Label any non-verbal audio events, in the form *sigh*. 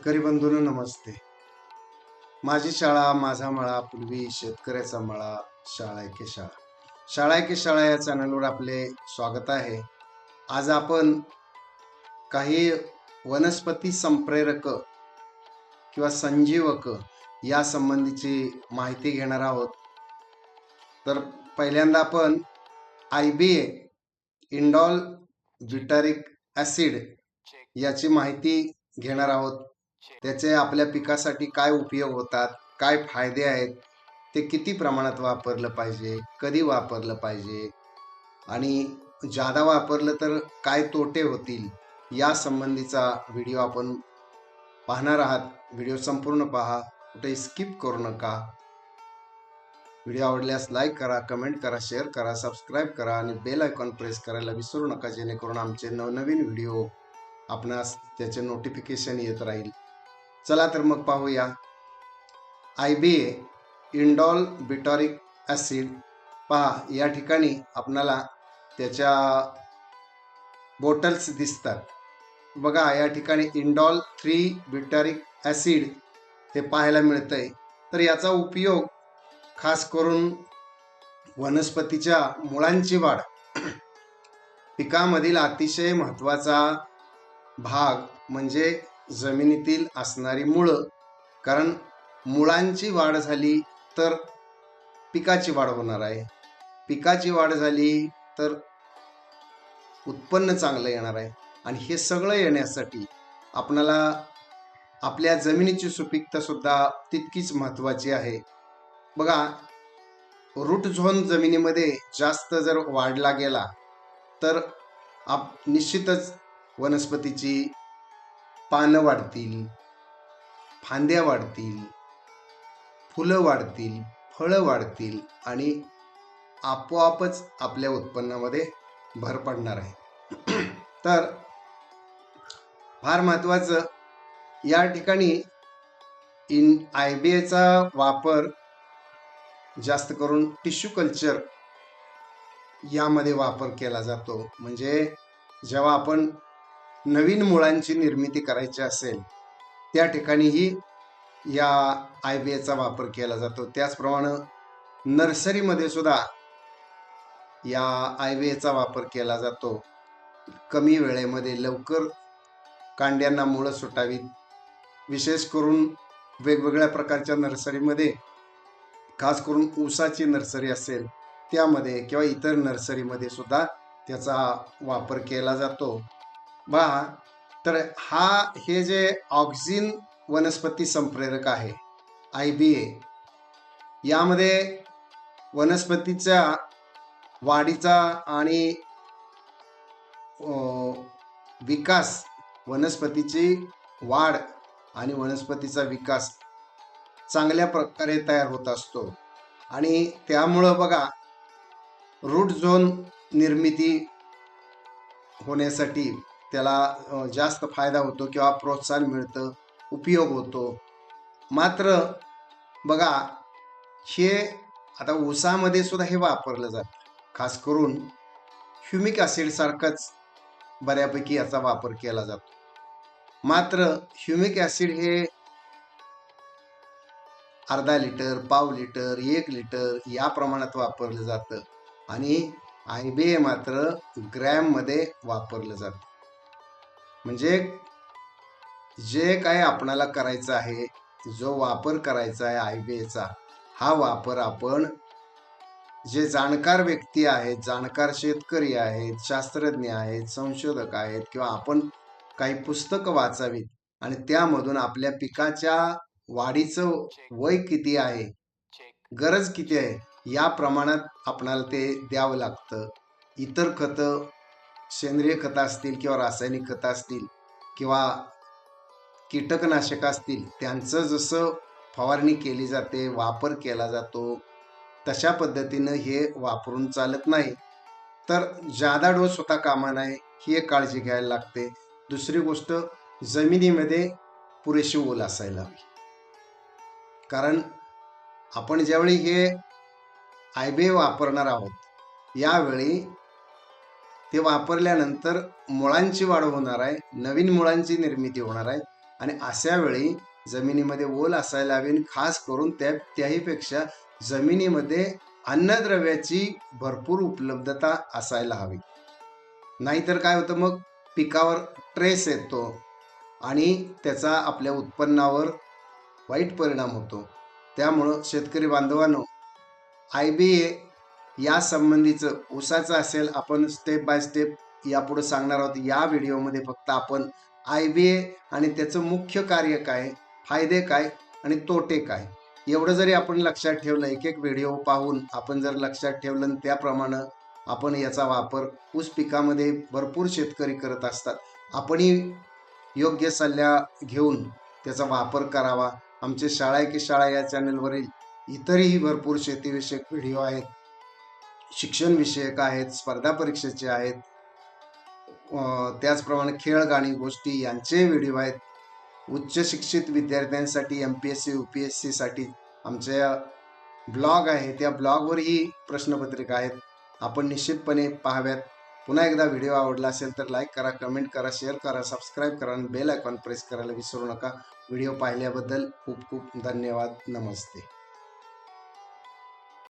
शेतकरी बंधूंनो नमस्ते. माझी शाळा माझा मळा पूर्वी शेतकऱ्याचा मळा शाळा के शाळा. शाळा के शाळा या चॅनलवर आपले स्वागत आहे. आज आपण काही वनस्पती संप्रेरक किंवा संजीवक या संबंधीची माहिती घेणार आहोत. तर पहिल्यांदा आपण आय बी ए इंडॉल ब्युटारिक ॲसिड याची माहिती घेणार आहोत. त्याचे आपल्या पिकासाठी काय उपयोग होतात काय फायदे आहेत ते किती प्रमाणात वापरलं पाहिजे कधी वापरलं पाहिजे आणि जादा वापरलं तर काय तोटे होतील या संबंधीचा व्हिडिओ आपण पाहणार आहात. व्हिडिओ संपूर्ण पहा कुठे स्किप करू नका. व्हिडिओ आवडल्यास लाईक करा कमेंट करा शेअर करा सबस्क्राईब करा आणि बेल आयकॉन प्रेस करायला विसरू नका जेणेकरून आमचे नवनवीन व्हिडिओ आपणास त्याचे नोटिफिकेशन येत राहील. चला तर मग पाहूया. I B A indole butyric acid. पहा या ठिकाणी आपणाला त्याच्या बॉटल्स दिसतात. बघा या ठिकाणी इंडॉल थ्री बिटॉरिक ॲसिड हे पाहायला मिळतं आहे तर याचा उपयोग खास करून वनस्पतीच्या मुळांची वाढ. पिकामधील अतिशय महत्त्वाचा भाग म्हणजे जमिनीतील असणारी मुळं. कारण मुळांची वाढ झाली तर पिकाची वाढ होणार आहे. पिकाची वाढ झाली तर उत्पन्न चांगलं येणार आहे. आणि हे सगळं येण्यासाठी आपणाला आपल्या जमिनीची सुपीकता सुद्धा तितकीच महत्त्वाची आहे. बघा रूट झोन जमिनीमध्ये जास्त जर वाढला गेला तर आप निश्चितच वनस्पतीची पानं वाढतील फांद्या वाढतील फुलं वाढतील फळं वाढतील आणि आपोआपच आपल्या उत्पन्नामध्ये भर पडणार आहे. *clears throat* तर फार महत्त्वाचं या ठिकाणी इन आय बी एचा वापर जास्त करून टिश्यू कल्चर यामध्ये वापर केला जातो. म्हणजे जेव्हा आपण नवीन मुळांची निर्मिती करायची असेल त्या ठिकाणीही या आय बी एचा वापर केला जातो. त्याचप्रमाणे नर्सरीमध्ये सुद्धा या आय बी एचा वापर केला जातो. कमी वेळेमध्ये लवकर कांड्यांना मुळं सुटावीत. विशेष करून वेगवेगळ्या प्रकारच्या नर्सरीमध्ये खास करून ऊसाची नर्सरी असेल त्यामध्ये किंवा इतर नर्सरीमध्ये सुद्धा त्याचा वापर केला जातो. बा तर हा हे जे ऑक्झिन वनस्पती संप्रेरक आहे आय बी ए यामध्ये वनस्पतीच्या वाढीचा आणि विकास वनस्पतीची वाढ आणि वनस्पतीचा विकास चांगल्या प्रकारे तयार होत असतो. आणि त्यामुळं बघा रूट झोन निर्मिती होण्यासाठी त्याला जास्त फायदा होतो किंवा प्रोत्साहन मिळतं उपयोग होतो. मात्र बघा हे आता ऊसामध्ये सुद्धा हे वापरलं जातं. खास करून ह्युमिक ॲसिडसारखंच बऱ्यापैकी याचा वापर केला जातो. मात्र ह्युमिक ॲसिड हे अर्धा लिटर पाव लिटर एक लिटर या प्रमाणात वापरलं जातं. आणि आय बी ए मात्र ग्रॅममध्ये वापरलं जातं. म्हणजे जे काय आपणाला करायचं आहे जो वापर करायचा आहे आय बी एचा हा वापर आपण जे जाणकार व्यक्ती आहेत जाणकार शेतकरी आहेत शास्त्रज्ञ आहेत संशोधक आहेत किंवा आपण काही पुस्तकं वाचावीत आणि त्यामधून आपल्या पिकाच्या वाढीचं वय किती आहे गरज किती आहे या प्रमाणात आपणाला ते द्यावं लागतं. इतर खतं सेंद्रिय खतं असतील किंवा रासायनिक खतं असतील किंवा कीटकनाशकं असतील त्यांचं जसं फवारणी केली जाते वापर केला जातो तशा पद्धतीनं हे वापरून चालत नाही. तर जादा डोस होता कामा नये ही एक काळजी घ्यायला लागते. दुसरी गोष्ट जमिनीमध्ये पुरेशी ओल असायला हवी. कारण आपण ज्यावेळी हे आयबे वापरणार आहोत यावेळी ते वापरल्यानंतर मुळांची वाढ होणार आहे नवीन मुळांची निर्मिती होणार आहे आणि अशा वेळी जमिनीमध्ये ओल असायला हवी आणि खास करून त्या त्याहीपेक्षा जमिनीमध्ये अन्नद्रव्याची भरपूर उपलब्धता असायला हवी. नाहीतर काय होतं मग? पिकावर ट्रेस येतो आणि त्याचा आपल्या उत्पन्नावर वाईट परिणाम होतो. त्यामुळं शेतकरी बांधवांनो आय बी ए या संबंधीचं ऊसाचं असेल आपण स्टेप बाय स्टेप यापुढे सांगणार आहोत. या व्हिडिओमध्ये फक्त आपण आय बी ए आणि त्याचं मुख्य कार्य काय फायदे काय आणि तोटे काय एवढं जरी आपण लक्षात ठेवलं एक एक व्हिडिओ पाहून आपण जर लक्षात ठेवलं आणि त्याप्रमाणे आपण याचा वापर ऊस पिकामध्ये भरपूर शेतकरी करत असतात आपणही योग्य सल्ला घेऊन त्याचा वापर करावा. आमचे शाळा आहे की शाळा या चॅनलवरील इतरही भरपूर शेतीविषयक व्हिडिओ आहेत. शिक्षणविषयक आहेत स्पर्धा परीक्षेचे आहेत त्याचप्रमाणे खेळ गाणी गोष्टी यांचे व्हिडिओ आहेत. उच्च शिक्षित विद्यार्थ्यांसाठी M P S C U P S सीसाठी आमच्या ब्लॉग आहे. त्या ब्लॉगवरही प्रश्नपत्रिका आहेत. आपण निश्चितपणे पाहाव्यात. पुन्हा एकदा व्हिडिओ आवडला असेल तर लाईक करा कमेंट करा शेअर करा सबस्क्राईब करा आणि बेल आयकॉन प्रेस करायला विसरू नका. व्हिडिओ पाहिल्याबद्दल खूप खूप धन्यवाद. नमस्ते.